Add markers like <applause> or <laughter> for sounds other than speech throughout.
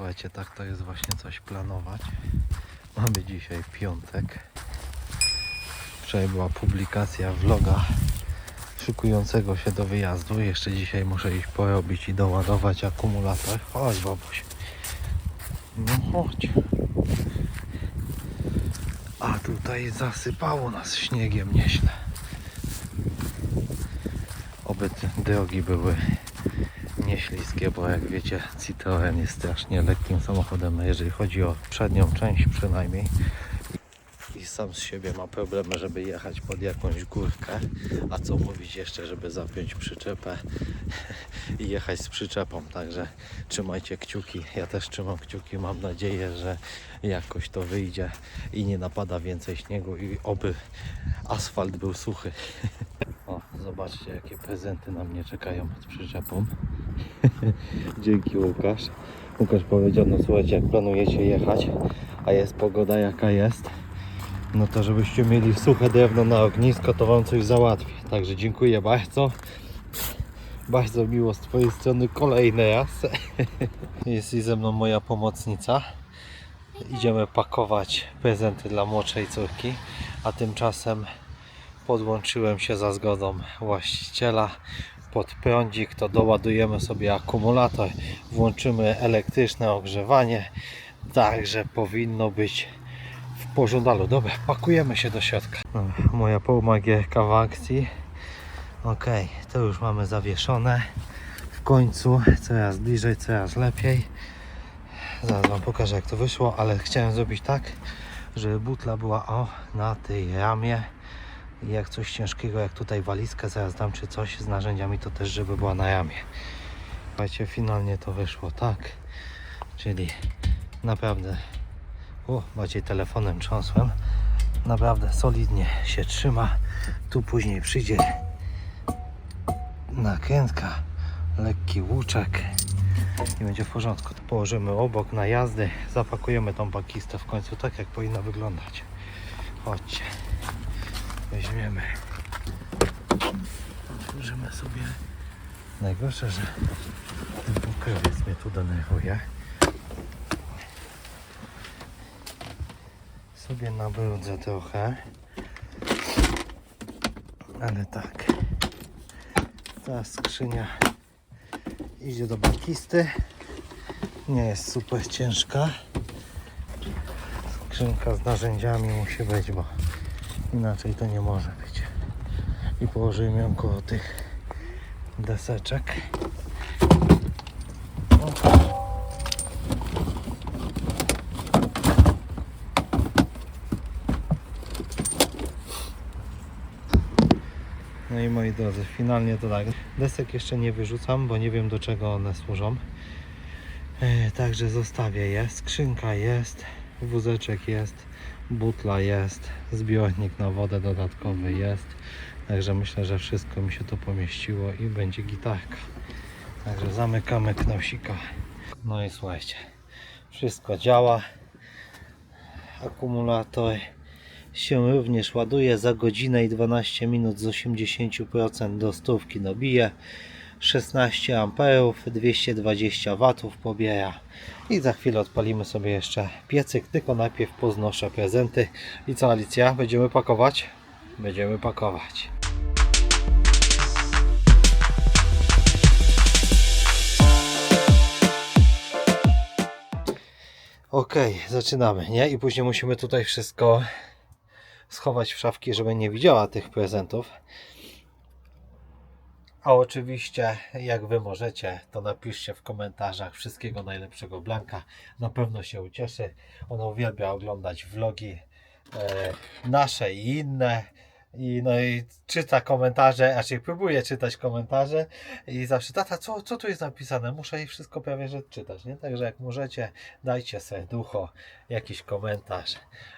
Słuchajcie, tak to jest właśnie coś planować. Mamy dzisiaj piątek. Wczoraj była publikacja vloga szykującego się do wyjazdu. Jeszcze dzisiaj muszę iść porobić i doładować akumulator. Chodź babuś. No chodź. A tutaj zasypało nas śniegiem nieźle. Oby drogi były nieśliskie, bo jak wiecie Citroen jest strasznie lekkim samochodem, jeżeli chodzi o przednią część przynajmniej. I sam z siebie ma problemy, żeby jechać pod jakąś górkę, a co mówić jeszcze, żeby zapiąć przyczepę i jechać z przyczepą, także trzymajcie kciuki, ja też trzymam kciuki, mam nadzieję, że jakoś to wyjdzie i nie napada więcej śniegu i oby asfalt był suchy. <laughs> O, zobaczcie jakie prezenty na mnie czekają pod przyczepą. <laughs> Dzięki Łukasz. Łukasz powiedział, no słuchajcie, jak planujecie jechać, a jest pogoda jaka jest, no to żebyście mieli suche drewno na ognisko, to wam coś załatwię. Także dziękuję bardzo. Bardzo miło z twojej strony kolejny raz. <laughs> Jest i ze mną moja pomocnica. Idziemy pakować prezenty dla młodszej córki, a tymczasem podłączyłem się za zgodą właściciela pod prądzik, to doładujemy sobie akumulator, włączymy elektryczne ogrzewanie, także powinno być w pożądalu. Dobra, pakujemy się do środka. Moja półmagierka w akcji. Ok, to już mamy zawieszone. W końcu coraz bliżej, coraz lepiej. Zaraz Wam pokażę jak to wyszło, ale chciałem zrobić tak, żeby butla była o na tej ramie i jak coś ciężkiego, jak tutaj walizkę zaraz dam czy coś z narzędziami, to też żeby była na ramie. Słuchajcie, finalnie to wyszło tak, czyli naprawdę, o, bardziej telefonem trząsłem, naprawdę solidnie się trzyma. Tu później przyjdzie nakrętka, lekki łuczek i będzie w porządku. To położymy obok na jazdy, zapakujemy tą bakistę w końcu tak, jak powinna wyglądać. Chodźcie weźmiemy. Otworzymy sobie. Najgorsze, że ten pokrowiec mnie tu denerwuje. Sobie nabrudzę trochę. Ale tak. Ta skrzynia idzie do bakisty. Nie jest super ciężka. Skrzynka z narzędziami musi być, bo Inaczej to nie może być. I położymy ją koło tych deseczek. No i moi drodzy, finalnie to tak. Desek jeszcze nie wyrzucam, bo nie wiem do czego one służą. E, także zostawię je. Skrzynka jest, wózeczek jest, butla jest, zbiornik na wodę dodatkowy jest. Także myślę, że wszystko mi się tu pomieściło i będzie gitarka. Także zamykamy knosika. No i słuchajcie, wszystko działa. Akumulator się również ładuje za godzinę i 12 minut z 80% do stówki dobije. 16 amperów, 220 watów pobiera. I za chwilę odpalimy sobie jeszcze piecyk, tylko najpierw poznoszę prezenty. I co Alicja, będziemy pakować? Będziemy pakować. Ok, zaczynamy, nie? I później musimy tutaj wszystko schować w szafki, żeby nie widziała tych prezentów. A oczywiście, jak Wy możecie, to napiszcie w komentarzach wszystkiego najlepszego Blanka. Na pewno się ucieszy. Ona uwielbia oglądać vlogi e, nasze i inne. I, no i czyta komentarze, raczej próbuje czytać komentarze i zawsze, tata, co, co tu jest napisane? Muszę jej wszystko prawie że czytać, nie? Także jak możecie, dajcie serducho, jakiś komentarz.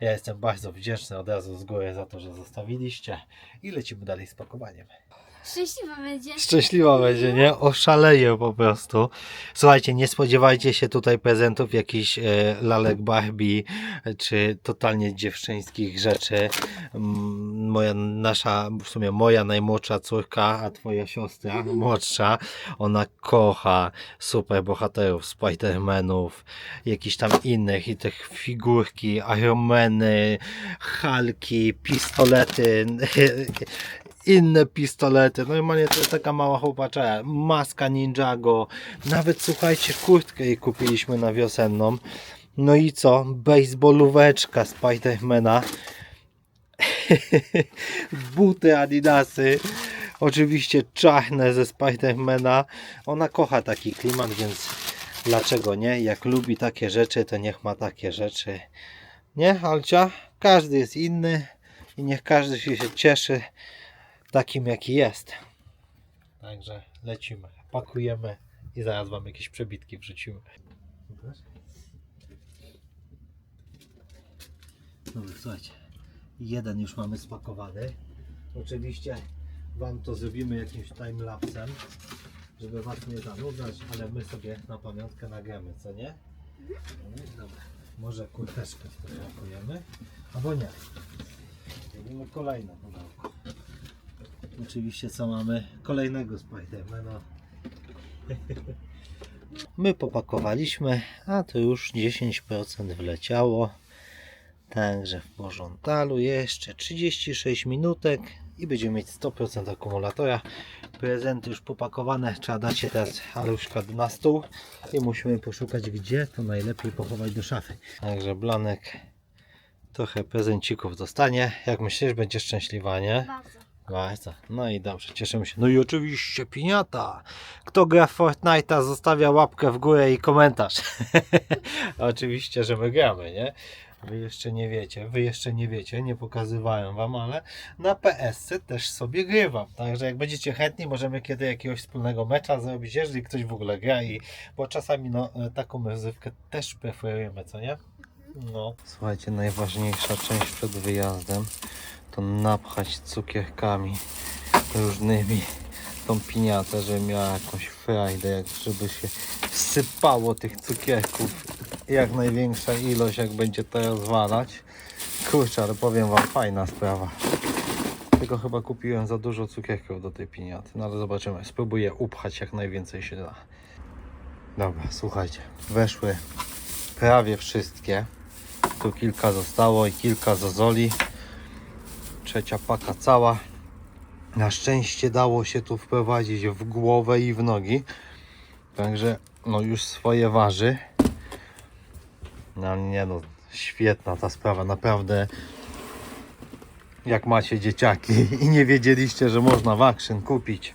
Ja jestem bardzo wdzięczny od razu z góry za to, że zostawiliście i lecimy dalej z pakowaniem. Szczęśliwa będzie. Szczęśliwa będzie, nie? Oszaleje po prostu. Słuchajcie, nie spodziewajcie się tutaj prezentów jakichś e, lalek Barbie, e, czy totalnie dziewczyńskich rzeczy. Mm, Moja, nasza, w sumie moja najmłodsza córka, a twoja siostra <laughs> młodsza, ona kocha super bohaterów, Spider-Manów, jakichś tam innych i tych figurki, Ironmany, Halki, pistolety, <laughs> inne pistolety. Normalnie to jest taka mała chłopaczera. Maska Ninjago. Nawet słuchajcie, kurtkę jej kupiliśmy na wiosenną. No i co? Baseballóweczka Spidermana. <laughs> Buty Adidasy. Oczywiście czarne ze Spidermana. Ona kocha taki klimat, więc dlaczego nie? Jak lubi takie rzeczy, to niech ma takie rzeczy. Nie, Alcia? Każdy jest inny i niech każdy się cieszy takim jaki jest. Także lecimy, pakujemy i zaraz wam jakieś przebitki wrzucimy. Dobra, słuchajcie, jeden już mamy spakowany. Oczywiście wam to zrobimy jakimś timelapsem, żeby was nie zanudzać, ale my sobie na pamiątkę nagramy, co nie? Dobra, może kurteczkę wtedy pakujemy, albo nie. Robimy kolejne pudełko. Oczywiście co mamy? Kolejnego Spidermana. <laughs> My popakowaliśmy, a to już 10% wleciało. Także w porządku jeszcze 36 minutek i będziemy mieć 100% akumulatora. Prezenty już popakowane, trzeba dać je teraz Aluszka na stół i musimy poszukać gdzie to najlepiej pochować do szafy. Także Blanek trochę prezencików dostanie. Jak myślisz, będzie szczęśliwa, nie? Bardzo. Bardzo. No i dobrze, cieszymy się. No i oczywiście piniata. Kto gra w Fortnite'a zostawia łapkę w górę i komentarz. <laughs> oczywiście, że my gramy, nie? Wy jeszcze nie wiecie, wy jeszcze nie wiecie, nie pokazywałem wam, ale na PS też sobie grywam. Także jak będziecie chętni, możemy kiedy jakiegoś wspólnego mecza zrobić, jeżeli ktoś w ogóle gra i bo czasami no, taką rozrywkę też preferujemy, co nie? No. Słuchajcie, najważniejsza część przed wyjazdem to napchać cukierkami różnymi tą piniatę, żeby miała jakąś frajdę, jak żeby się sypało tych cukierków jak największa ilość, jak będzie to rozwalać. Kurczę, ale powiem wam, fajna sprawa. Tylko chyba kupiłem za dużo cukierków do tej piniaty, no ale zobaczymy. Spróbuję upchać jak najwięcej się da. Dobra, słuchajcie, weszły prawie wszystkie. Tu kilka zostało i kilka zozoli trzecia paka cała. Na szczęście dało się tu wprowadzić w głowę i w nogi. Także no już swoje waży. No nie no, świetna ta sprawa, naprawdę. Jak macie dzieciaki <laughs> i nie wiedzieliście, że można w Action kupić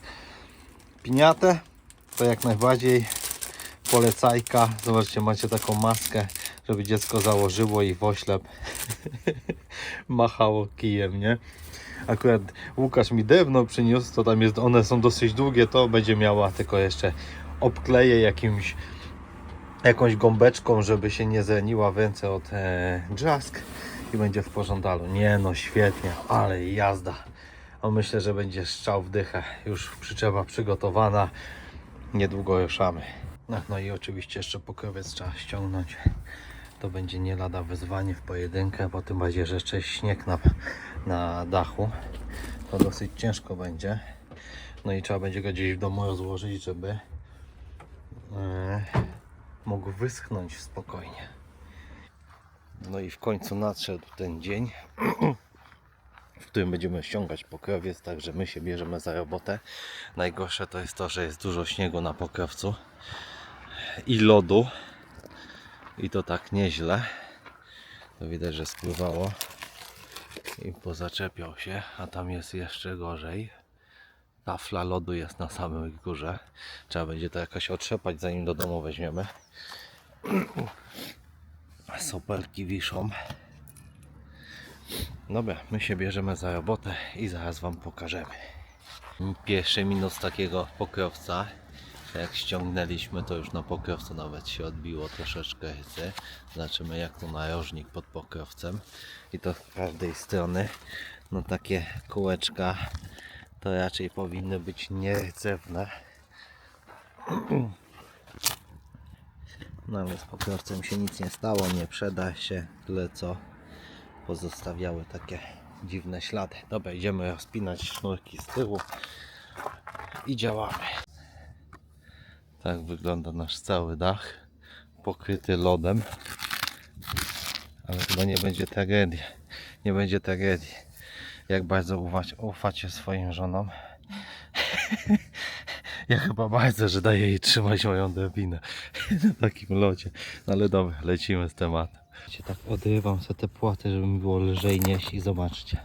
piniatę, to jak najbardziej polecajka. Zobaczcie, macie taką maskę, żeby dziecko założyło i w oślep <laughs> machało kijem, nie? Akurat Łukasz mi drewno przyniósł, to tam jest, one są dosyć długie, to będzie miała tylko jeszcze obkleję jakimś jakąś gąbeczką, żeby się nie zraniła w ręce od e, i będzie w pożądalu. Nie no, świetnie, ale jazda. A myślę, że będzie strzał w dychę. Już przyczepa przygotowana. Niedługo ruszamy. No, no i oczywiście jeszcze pokrowiec trzeba ściągnąć. To będzie nie lada wyzwanie w pojedynkę, bo tym bardziej, że jeszcze śnieg na, na dachu. To dosyć ciężko będzie. No i trzeba będzie go gdzieś w domu rozłożyć, żeby e, mógł wyschnąć spokojnie. No i w końcu nadszedł ten dzień, w którym będziemy ściągać pokrowiec, także my się bierzemy za robotę. Najgorsze to jest to, że jest dużo śniegu na pokrowcu i lodu. I to tak nieźle. To widać, że spływało i pozaczepiał się, a tam jest jeszcze gorzej. Tafla lodu jest na samej górze. Trzeba będzie to jakoś otrzepać, zanim do domu weźmiemy. Soperki wiszą. Dobra, my się bierzemy za robotę i zaraz Wam pokażemy. Pierwszy minus takiego pokrowca. Jak ściągnęliśmy, to już na pokrowcu nawet się odbiło troszeczkę rysy. Zobaczymy jak to narożnik pod pokrowcem. I to z każdej strony. No takie kółeczka to raczej powinny być nierdzewne. No ale z pokrowcem się nic nie stało, nie przeda się, tyle co pozostawiały takie dziwne ślady. Dobra, idziemy rozpinać sznurki z tyłu i działamy. Tak wygląda nasz cały dach, pokryty lodem. Ale chyba nie będzie tragedii. Nie będzie tragedii. Jak bardzo ufać, ufacie swoim żonom. <laughs> Ja chyba bardzo, że daję jej trzymać moją drabinę <laughs> na takim lodzie. No ale dobra, lecimy z tematem. Wiecie, Tak odrywam sobie te płaty, żeby mi było lżej nieść i zobaczcie.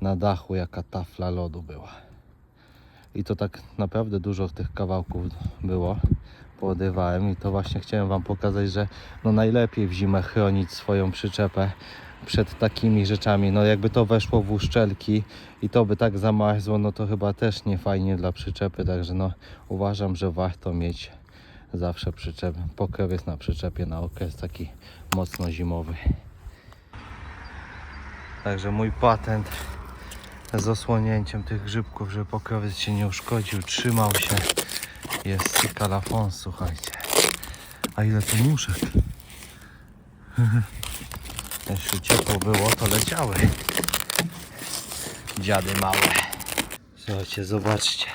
Na dachu jaka tafla lodu była. I to tak naprawdę dużo tych kawałków było. Poodrywałem i to właśnie chciałem Wam pokazać, że no najlepiej w zimę chronić swoją przyczepę przed takimi rzeczami. No jakby to weszło w uszczelki i to by tak zamarzło, no to chyba też nie fajnie dla przyczepy. Także no uważam, że warto mieć zawsze przyczep. Pokrowiec na przyczepie na okres taki mocno zimowy. Także mój patent z osłonięciem tych grzybków, żeby pokrowiec się nie uszkodził, trzymał się. Jest kalafon, słuchajcie. A ile tu muszek? <laughs> Jeśli ciepło było, to leciały. Dziady małe. Słuchajcie, zobaczcie.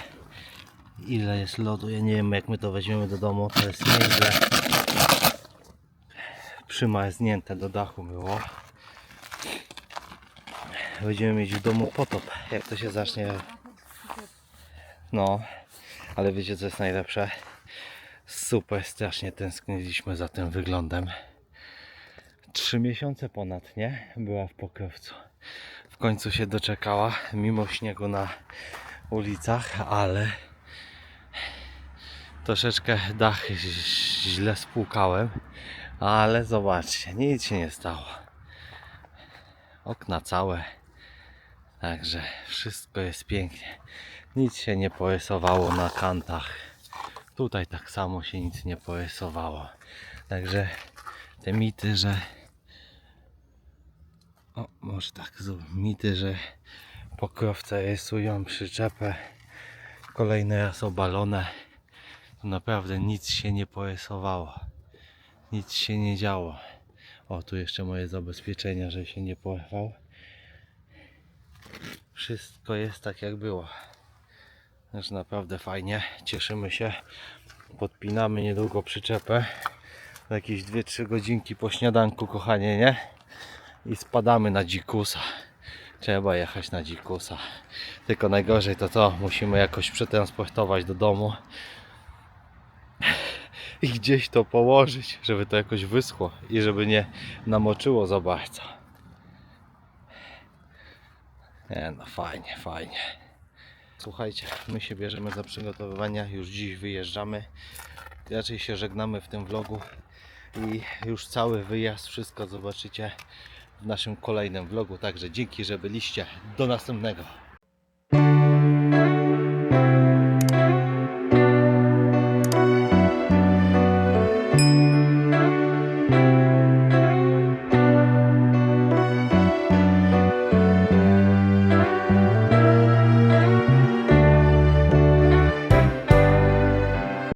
Ile jest lodu. Ja nie wiem, jak my to weźmiemy do domu. To jest nieźle. Przymarznięte do dachu było. Będziemy mieć w domu potop, jak to się zacznie. No, ale wiecie co jest najlepsze? Super, strasznie tęskniliśmy za tym wyglądem. Trzy miesiące ponad, nie? Była w pokrowcu. W końcu się doczekała, mimo śniegu na ulicach, ale troszeczkę dach źle spłukałem, ale zobaczcie, nic się nie stało. Okna całe, także wszystko jest pięknie. Nic się nie porysowało na kantach. Tutaj tak samo się nic nie porysowało. Także te mity, że o, może tak, mity, że pokrowce rysują przyczepę kolejny raz obalone to naprawdę nic się nie porysowało nic się nie działo o tu jeszcze moje zabezpieczenia, że się nie porwał wszystko jest tak jak było Także naprawdę fajnie, cieszymy się podpinamy niedługo przyczepę jakieś 2-3 godzinki po śniadanku kochanie, nie? i spadamy na dzikusa. Trzeba jechać na dzikusa. Tylko najgorzej to to, musimy jakoś przetransportować do domu i gdzieś to położyć, żeby to jakoś wyschło i żeby nie namoczyło za bardzo. Nie no, fajnie, fajnie. Słuchajcie, my się bierzemy za przygotowywania, już dziś wyjeżdżamy. Raczej się żegnamy w tym vlogu i już cały wyjazd, wszystko zobaczycie w naszym kolejnym vlogu. Także dzięki, że byliście. Do następnego.